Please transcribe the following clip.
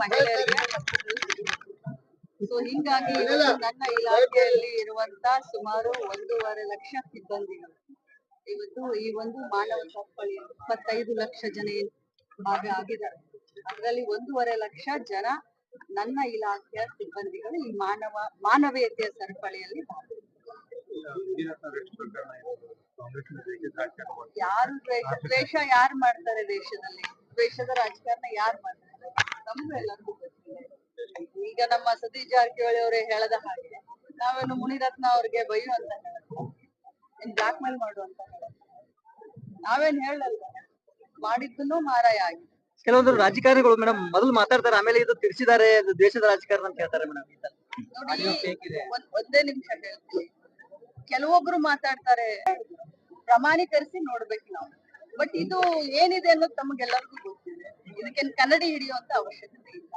ಮಹಿಳೆಯರಿಗೆ ಸೊ ಹಿಂಗಾಗಿ ನನ್ನ ಇಲಾಖೆಯಲ್ಲಿ ಇರುವಂತ ಸುಮಾರು ಒಂದೂವರೆ ಲಕ್ಷ ಸಿಬ್ಬಂದಿಗಳು. ಇವತ್ತು ಈ ಒಂದು ಮಾನವ ಸರಪಳಿ ಇಪ್ಪತ್ತೈದು ಲಕ್ಷ ಜನ ಭಾಗ ಆಗಿದ್ದಾರೆ. ಅದರಲ್ಲಿ ಒಂದೂವರೆ ಲಕ್ಷ ಜನ ನನ್ನ ಇಲಾಖೆಯ ಸಿಬ್ಬಂದಿಗಳು ಈ ಮಾನವ ಮಾನವೀಯತೆಯ ಸರಪಳಿಯಲ್ಲಿ ಭಾಗವಹಿಸಿದ್ದಾರೆ. ಯಾರು ದ್ವೇಷ ದ್ವೇಷ ಯಾರು ಮಾಡ್ತಾರೆ ದೇಶದಲ್ಲಿ? ದ್ವೇಷದ ರಾಜಕಾರಣ ಯಾರು ಮಾಡ್ತಾರೆ? ನಮಗೂ ಎಲ್ಲರಿಗೂ ಗೊತ್ತಿದೆ. ಈಗ ನಮ್ಮ ಸತೀಶ್ ಜಾರಕಿಹೊಳಿ ಅವರೇ ಹೇಳದ ಹಾಗೆ ನಾವೇನು ಮುನಿರತ್ನ ಅವ್ರಿಗೆ ಬೈಯು ಅಂತ ಏನ್ ಬ್ಲಾಕ್ ಮೇಲ್ ಮಾಡು ಅಂತ ನಾವೇನ್ ಹೇಳಲ್ಲ. ಮಾಡಿದ್ದನ್ನು ಮಾರಾಯ ಆಗಿದೆ. ಕೆಲವೊಂದು ರಾಜಕಾರಣಿಗಳು ಮೇಡಮ್ ಮೊದಲು ಮಾತಾಡ್ತಾರೆ ಆಮೇಲೆ ಇದು ತಿಳಿಸಿದ್ದಾರೆ ದೇಶದ ರಾಜಕಾರಣ ಅಂತ ಹೇಳ್ತಾರೆ ಮೇಡಮ್ ನೋಡಿ ಒಂದ್ ಒಂದೇ ನಿಮಿಷ ಹೇಳ್ತೀನಿ ಕೆಲವೊಬ್ರು ಮಾತಾಡ್ತಾರೆ. ಪ್ರಮಾಣೀಕರಿಸಿ ನೋಡ್ಬೇಕು ನಾವು. ಬಟ್ ಇದು ಏನಿದೆ ಅನ್ನೋದು ತಮಗೆಲ್ಲರಿಗೂ ಗೊತ್ತಿದೆ. ಇದಕ್ಕೆ ಕನ್ನಡಿ ಹಿಡಿಯುವಂತ ಅವಶ್ಯಕತೆ ಇಲ್ಲ.